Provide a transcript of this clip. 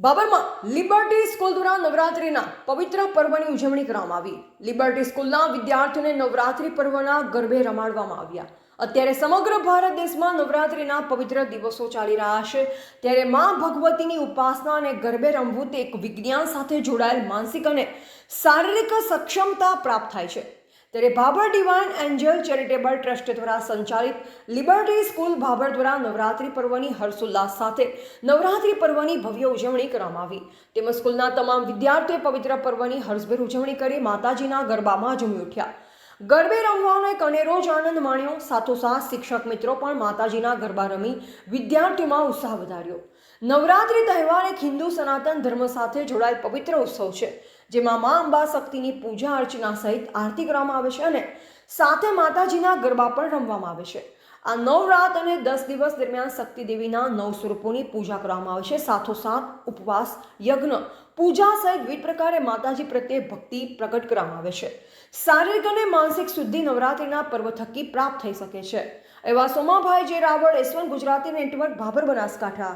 બાબરમાં liberty school દ્વારા નવરાત્રિના પવિત્ર પર્વની ઉજવણી કરવામાં આવી. લિબર્ટી સ્કૂલના વિદ્યાર્થીઓને નવરાત્રિ પર્વના ગરબે રમાડવામાં આવ્યા. અત્યારે સમગ્ર ભારત દેશમાં નવરાત્રિના પવિત્ર દિવસો ચાલી રહ્યા છે. ત્યારે મા ભગવતીની ઉપાસના અને ગરબે રમવું તે એક વિજ્ઞાન સાથે જોડાયેલ માનસિક અને શારીરિક સક્ષમતા પ્રાપ્ત થાય છે. ત્યારે Bhabhar divine angel charitable trust દ્વારા સંચાલિત લિબર્ટી સ્કૂલ ભાભર દ્વારા નવરાત્રિ પર્વની હર્ષોલ્લાસ સાથે નવરાત્રિ પર્વની ભવ્ય ઉજવણી કરવામાં આવી. તેમજ સ્કૂલના તમામ વિદ્યાર્થીઓ પવિત્ર પર્વની હર્ષભેર ઉજવણી કરી માતાજીના ગરબામાં ઝૂમી ઉઠ્યા. ગરબે રમવાનો એક અનેરો જ આનંદ માણ્યો. સાથોસાથ શિક્ષક મિત્રો પણ માતાજીના ગરબા રમી વિદ્યાર્થીઓમાં ઉત્સાહ વધાર્યો. નવરાત્રિ તહેવાર એક હિન્દુ સનાતન ધર્મ સાથે જોડાયેલ પવિત્ર ઉત્સવ છે. જેમાં મા અંબા શક્તિની પૂજા અર્ચના સહિત આરતી કરવામાં આવે છે અને સાથે માતાજીના ગરબા પણ રમવામાં આવે છે. આ નવ રાત અને દસ દિવસ દરમિયાન શક્તિ દેવીના નવ સ્વરૂપોની પૂજા કરવામાં આવે છે. સાથોસાથ ઉપવાસ, યજ્ઞ, પૂજા સહિત વિવિધ પ્રકારે માતાજી પ્રત્યે ભક્તિ પ્રગટ કરવામાં આવે છે. શારીરિક અને માનસિક શુદ્ધિ નવરાત્રિના પર્વ થકી પ્રાપ્ત થઈ શકે છે. એવા Somabhai J Raval S one Gujarati network, Bhabhar Banaskantha.